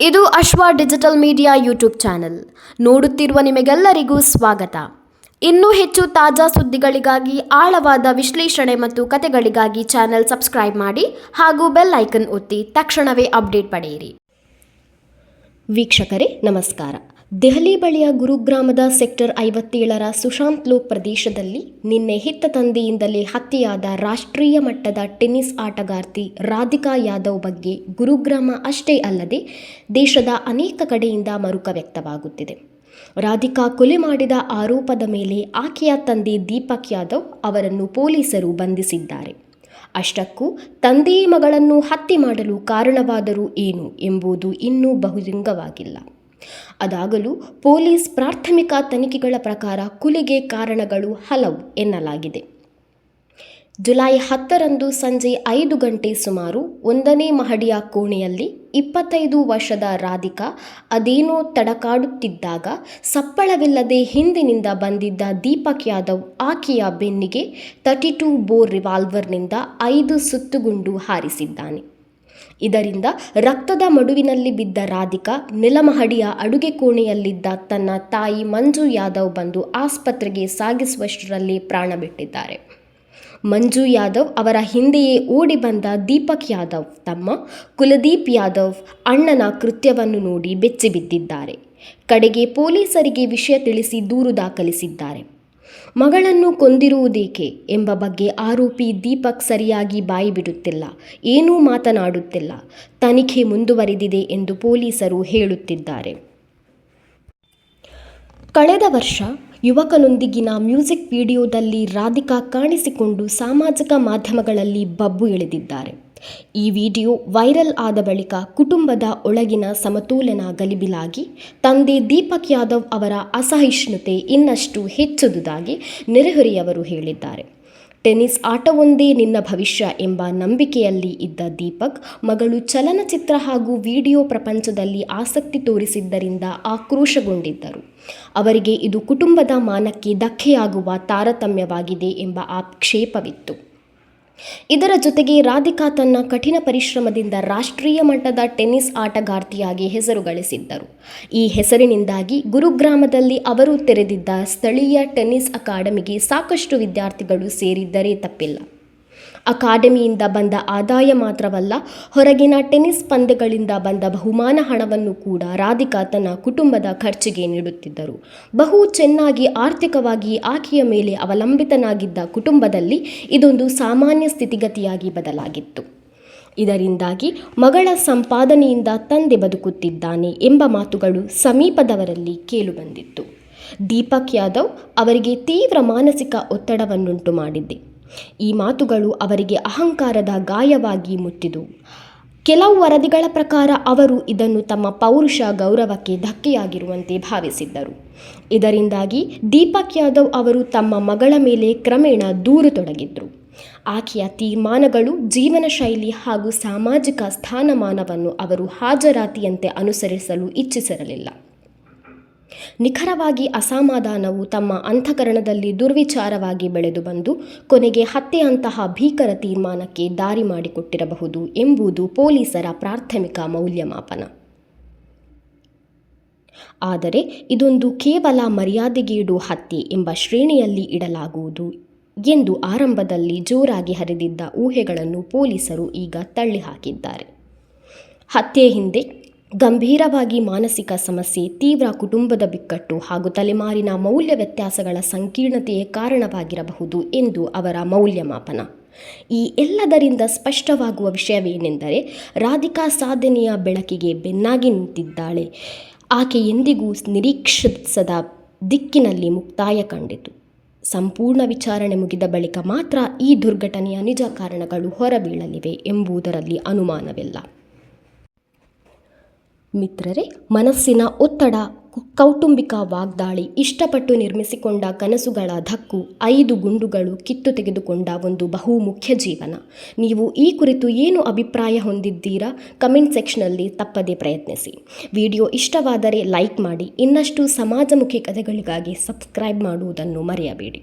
ಇದು ಅಶ್ವ digital media YouTube channel. ನೋಡುತ್ತಿರುವ ನಿಮಗೆಲ್ಲರಿಗೂ ಸ್ವಾಗತ. ಇನ್ನೂ ಹೆಚ್ಚು ತಾಜಾ ಸುದ್ದಿಗಳಿಗಾಗಿ, ಆಳವಾದ ವಿಶ್ಲೇಷಣೆ ಮತ್ತು ಕತೆಗಳಿಗಾಗಿ ಚಾನೆಲ್ ಸಬ್ಸ್ಕ್ರೈಬ್ ಮಾಡಿ ಹಾಗೂ ಬೆಲ್ ಐಕನ್ ಒತ್ತಿ ತಕ್ಷಣವೇ ಅಪ್ಡೇಟ್ ಪಡೆಯಿರಿ. ವೀಕ್ಷಕರೇ, ನಮಸ್ಕಾರ. ದೆಹಲಿ ಬಳಿಯ ಗುರುಗ್ರಾಮದ ಸೆಕ್ಟರ್ ಐವತ್ತೇಳರ ಸುಶಾಂತ್ ಲೋಕ್ ಪ್ರದೇಶದಲ್ಲಿ ನಿನ್ನೆ ಹಿತ್ತ ತಂದೆಯಿಂದಲೇ ಹತ್ಯೆಯಾದ ರಾಷ್ಟ್ರೀಯ ಮಟ್ಟದ ಟೆನ್ನಿಸ್ ಆಟಗಾರ್ತಿ ರಾಧಿಕಾ ಯಾದವ್ ಬಗ್ಗೆ ಗುರುಗ್ರಾಮ ಅಷ್ಟೇ ಅಲ್ಲದೆ ದೇಶದ ಅನೇಕ ಕಡೆಯಿಂದ ಮರುಕ ವ್ಯಕ್ತವಾಗುತ್ತಿದೆ. ರಾಧಿಕಾ ಕೊಲೆ ಮಾಡಿದ ಆರೋಪದ ಮೇಲೆ ಆಕೆಯ ತಂದೆ ದೀಪಕ್ ಯಾದವ್ ಅವರನ್ನು ಪೊಲೀಸರು ಬಂಧಿಸಿದ್ದಾರೆ. ಅಷ್ಟಕ್ಕೂ ತಂದೆಯೇ ಮಗಳನ್ನು ಹತ್ಯೆ ಮಾಡಲು ಕಾರಣವಾದರೂ ಏನು ಎಂಬುದು ಇನ್ನೂ ಬಹಿರಂಗವಾಗಿಲ್ಲ. ಅದಾಗಲೂ ಪೊಲೀಸ್ ಪ್ರಾಥಮಿಕ ತನಿಖೆಗಳ ಪ್ರಕಾರ ಕುಲಿಗೆ ಕಾರಣಗಳು ಹಲವು ಎನ್ನಲಾಗಿದೆ. ಜುಲೈ ಹತ್ತರಂದು ಸಂಜೆ ಐದು ಗಂಟೆ ಸುಮಾರು ಒಂದನೇ ಮಹಡಿಯ ಕೋಣೆಯಲ್ಲಿ ಇಪ್ಪತ್ತೈದು ವರ್ಷದ ರಾಧಿಕಾ ಅದೇನೋ ತಡಕಾಡುತ್ತಿದ್ದಾಗ ಸಪ್ಪಳವಿಲ್ಲದೆ ಹಿಂದಿನಿಂದ ಬಂದಿದ್ದ ದೀಪಕ್ ಯಾದವ್ ಆಕೆಯ ಬೆನ್ನಿಗೆ ತರ್ಟಿ ಟೂ ಬೋರ್ ರಿವಾಲ್ವರ್ನಿಂದ ಐದು ಸುತ್ತುಗುಂಡು ಹಾರಿಸಿದ್ದಾನೆ. ಇದರಿಂದ ರಕ್ತದ ಮಡುವಿನಲ್ಲಿ ಬಿದ್ದ ರಾಧಿಕಾ ನೆಲಮಹಡಿಯ ಅಡುಗೆ ಕೋಣೆಯಲ್ಲಿದ್ದ ತನ್ನ ತಾಯಿ ಮಂಜು ಯಾದವ್ ಬಂದು ಆಸ್ಪತ್ರೆಗೆ ಸಾಗಿಸುವಷ್ಟರಲ್ಲಿ ಪ್ರಾಣ ಬಿಟ್ಟಿದ್ದಾರೆ. ಮಂಜು ಯಾದವ್ ಅವರ ಹಿಂದೆಯೇ ಓಡಿ ಬಂದ ದೀಪಕ್ ಯಾದವ್ ತಮ್ಮ ಕುಲದೀಪ್ ಯಾದವ್ ಅಣ್ಣನ ಕೃತ್ಯವನ್ನು ನೋಡಿ ಬೆಚ್ಚಿಬಿದ್ದಿದ್ದಾರೆ. ಕಡೆಗೆ ಪೊಲೀಸರಿಗೆ ವಿಷಯ ತಿಳಿಸಿ ದೂರು ದಾಖಲಿಸಿದ್ದಾರೆ. ಮಗಳನ್ನು ಕೊಂದಿರುವುದೇಕೆ ಎಂಬ ಬಗ್ಗೆ ಆರೋಪಿ ದೀಪಕ್ ಸರಿಯಾಗಿ ಬಾಯಿ ಬಿಡುತ್ತಿಲ್ಲ, ಏನೂ ಮಾತನಾಡುತ್ತಿಲ್ಲ. ತನಿಖೆ ಮುಂದುವರೆದಿದೆ ಎಂದು ಪೊಲೀಸರು ಹೇಳುತ್ತಿದ್ದಾರೆ. ಕಳೆದ ವರ್ಷ ಯುವಕನೊಂದಿಗಿನ ಮ್ಯೂಸಿಕ್ ವಿಡಿಯೋದಲ್ಲಿ ರಾಧಿಕಾ ಕಾಣಿಸಿಕೊಂಡು ಸಾಮಾಜಿಕ ಮಾಧ್ಯಮಗಳಲ್ಲಿ ಬಬ್ಬು ಎಳೆದಿದ್ದಾರೆ. ಈ ವಿಡಿಯೋ ವೈರಲ್ ಆದ ಬಳಿಕ ಕುಟುಂಬದ ಒಳಗಿನ ಸಮತೋಲನ ಗಲಿಬಿಲಾಗಿ, ತಂದೆ ದೀಪಕ್ ಯಾದವ್ ಅವರ ಅಸಹಿಷ್ಣುತೆ ಇನ್ನಷ್ಟು ಹೆಚ್ಚುದುದಾಗಿ ನೆರೆಹೊರೆಯವರು ಹೇಳಿದ್ದಾರೆ. ಟೆನ್ನಿಸ್ ಆಟವೊಂದೇ ನಿನ್ನ ಭವಿಷ್ಯ ಎಂಬ ನಂಬಿಕೆಯಲ್ಲಿ ಇದ್ದ ದೀಪಕ್, ಮಗಳು ಚಲನಚಿತ್ರ ಹಾಗೂ ವಿಡಿಯೋ ಪ್ರಪಂಚದಲ್ಲಿ ಆಸಕ್ತಿ ತೋರಿಸಿದ್ದರಿಂದ ಆಕ್ರೋಶಗೊಂಡಿದ್ದರು. ಅವರಿಗೆ ಇದು ಕುಟುಂಬದ ಮಾನಕ್ಕೆ ಧಕ್ಕೆಯಾಗುವ ತಾರತಮ್ಯವಾಗಿದೆ ಎಂಬ ಆಕ್ಷೇಪವಿತ್ತು. ಇದರ ಜೊತೆಗೆ ರಾಧಿಕಾ ತನ್ನ ಕಠಿಣ ಪರಿಶ್ರಮದಿಂದ ರಾಷ್ಟ್ರೀಯ ಮಟ್ಟದ ಟೆನ್ನಿಸ್ ಆಟಗಾರ್ತಿಯಾಗಿ ಹೆಸರು ಗಳಿಸಿದ್ದರು. ಈ ಹೆಸರಿನಿಂದಾಗಿ ಗುರುಗ್ರಾಮದಲ್ಲಿ ಅವರು ತೆರೆದಿದ್ದ ಸ್ಥಳೀಯ ಟೆನ್ನಿಸ್ ಅಕಾಡೆಮಿಗೆ ಸಾಕಷ್ಟು ವಿದ್ಯಾರ್ಥಿಗಳು ಸೇರಿದ್ದರೆ ತಪ್ಪಿಲ್ಲ. ಅಕಾಡೆಮಿಯಿಂದ ಬಂದ ಆದಾಯ ಮಾತ್ರವಲ್ಲ, ಹೊರಗಿನ ಟೆನ್ನಿಸ್ ಪಂದ್ಯಗಳಿಂದ ಬಂದ ಬಹುಮಾನ ಹಣವನ್ನು ಕೂಡ ರಾಧಿಕಾ ತನ್ನ ಕುಟುಂಬದ ಖರ್ಚಿಗೆ ನೀಡುತ್ತಿದ್ದರು. ಬಹು ಚೆನ್ನಾಗಿ ಆರ್ಥಿಕವಾಗಿ ಆಕೆಯ ಮೇಲೆ ಅವಲಂಬಿತನಾಗಿದ್ದ ಕುಟುಂಬದಲ್ಲಿ ಇದೊಂದು ಸಾಮಾನ್ಯ ಸ್ಥಿತಿಗತಿಯಾಗಿ ಬದಲಾಗಿತ್ತು. ಇದರಿಂದಾಗಿ ಮಗಳ ಸಂಪಾದನೆಯಿಂದ ತಂದೆ ಬದುಕುತ್ತಿದ್ದಾನೆ ಎಂಬ ಮಾತುಗಳು ಸಮೀಪದವರಲ್ಲಿ ಕೇಳುಬಂದಿತ್ತು. ದೀಪಕ್ ಯಾದವ್ ಅವರಿಗೆ ತೀವ್ರ ಮಾನಸಿಕ ಒತ್ತಡವನ್ನುಂಟು ಮಾಡಿದ್ದೆ. ಈ ಮಾತುಗಳು ಅವರಿಗೆ ಅಹಂಕಾರದ ಗಾಯವಾಗಿ ಮುಟ್ಟಿದು ಕೆಲವು ವರದಿಗಳ ಪ್ರಕಾರ ಅವರು ಇದನ್ನು ತಮ್ಮ ಪೌರುಷ ಗೌರವಕ್ಕೆ ಧಕ್ಕೆಯಾಗಿರುವಂತೆ ಭಾವಿಸಿದ್ದರು. ಇದರಿಂದಾಗಿ ದೀಪಕ್ ಯಾದವ್ ಅವರು ತಮ್ಮ ಮಗಳ ಮೇಲೆ ಕ್ರಮೇಣ ದೂರು ತೊಡಗಿದ್ರು. ಆಕೆಯ ತೀರ್ಮಾನಗಳು ಜೀವನ ಶೈಲಿ ಹಾಗೂ ಸಾಮಾಜಿಕ ಸ್ಥಾನಮಾನವನ್ನು ಅವರು ಹಾಜರಾತಿಯಂತೆ ಅನುಸರಿಸಲು ಇಚ್ಛಿಸಿರಲಿಲ್ಲ. ನಿಖರವಾಗಿ ಅಸಮಾಧಾನವು ತಮ್ಮ ಅಂತಃಕರಣದಲ್ಲಿ ದುರ್ವಿಚಾರವಾಗಿ ಬೆಳೆದು ಬಂದು ಕೊನೆಗೆ ಹತ್ಯೆಯಂತಹ ಭೀಕರ ತೀರ್ಮಾನಕ್ಕೆ ದಾರಿ ಮಾಡಿಕೊಟ್ಟಿರಬಹುದು ಎಂಬುದು ಪೊಲೀಸರ ಪ್ರಾಥಮಿಕ ಮೌಲ್ಯಮಾಪನ. ಆದರೆ ಇದೊಂದು ಕೇವಲ ಮರ್ಯಾದೆಗೀಡು ಹತ್ಯೆ ಎಂಬ ಶ್ರೇಣಿಯಲ್ಲಿ ಇಡಲಾಗುವುದು ಎಂದು ಆರಂಭದಲ್ಲಿ ಜೋರಾಗಿ ಹರಿದಿದ್ದ ಊಹೆಗಳನ್ನು ಪೊಲೀಸರು ಈಗ ತಳ್ಳಿಹಾಕಿದ್ದಾರೆ. ಹತ್ಯೆ ಹಿಂದೆ ಗಂಭೀರವಾಗಿ ಮಾನಸಿಕ ಸಮಸ್ಯೆ, ತೀವ್ರ ಕುಟುಂಬದ ಬಿಕ್ಕಟ್ಟು ಹಾಗೂ ತಲೆಮಾರಿನ ಮೌಲ್ಯ ವ್ಯತ್ಯಾಸಗಳ ಸಂಕೀರ್ಣತೆಯೇ ಕಾರಣವಾಗಿರಬಹುದು ಎಂದು ಅವರ ಮೌಲ್ಯಮಾಪನ. ಈ ಎಲ್ಲದರಿಂದ ಸ್ಪಷ್ಟವಾಗುವ ವಿಷಯವೇನೆಂದರೆ, ರಾಧಿಕಾ ಸಾಧನೆಯ ಬೆಳಕಿಗೆ ಬೆನ್ನಾಗಿ ನಿಂತಿದ್ದಾಳೆ. ಆಕೆ ಎಂದಿಗೂ ನಿರೀಕ್ಷಿಸದ ದಿಕ್ಕಿನಲ್ಲಿ ಮುಕ್ತಾಯ ಕಂಡಿತು. ಸಂಪೂರ್ಣ ವಿಚಾರಣೆ ಮುಗಿದ ಬಳಿಕ ಮಾತ್ರ ಈ ದುರ್ಘಟನೆಯ ನಿಜ ಕಾರಣಗಳು ಹೊರಬೀಳಲಿವೆ ಎಂಬುದರಲ್ಲಿ ಅನುಮಾನವಿಲ್ಲ. ಮಿತ್ರರೇ, ಮನಸ್ಸಿನ ಒತ್ತಡ, ಕೌಟುಂಬಿಕ ವಾಗ್ದಾಳಿ, ಇಷ್ಟಪಟ್ಟು ನಿರ್ಮಿಸಿಕೊಂಡ ಕನಸುಗಳ ಧಕ್ಕು, ಐದು ಗುಂಡುಗಳು ಕಿತ್ತು ತೆಗೆದುಕೊಂಡ ಒಂದು ಬಹುಮುಖ್ಯ ಜೀವನ. ನೀವು ಈ ಕುರಿತು ಏನು ಅಭಿಪ್ರಾಯ ಹೊಂದಿದ್ದೀರಾ? ಕಮೆಂಟ್ ಸೆಕ್ಷನಲ್ಲಿ ತಪ್ಪದೇ ಪ್ರಯತ್ನಿಸಿ. ವಿಡಿಯೋ ಇಷ್ಟವಾದರೆ ಲೈಕ್ ಮಾಡಿ, ಇನ್ನಷ್ಟು ಸಮಾಜಮುಖಿ ಕಥೆಗಳಿಗಾಗಿ ಸಬ್ಸ್ಕ್ರೈಬ್ ಮಾಡುವುದನ್ನು ಮರೆಯಬೇಡಿ.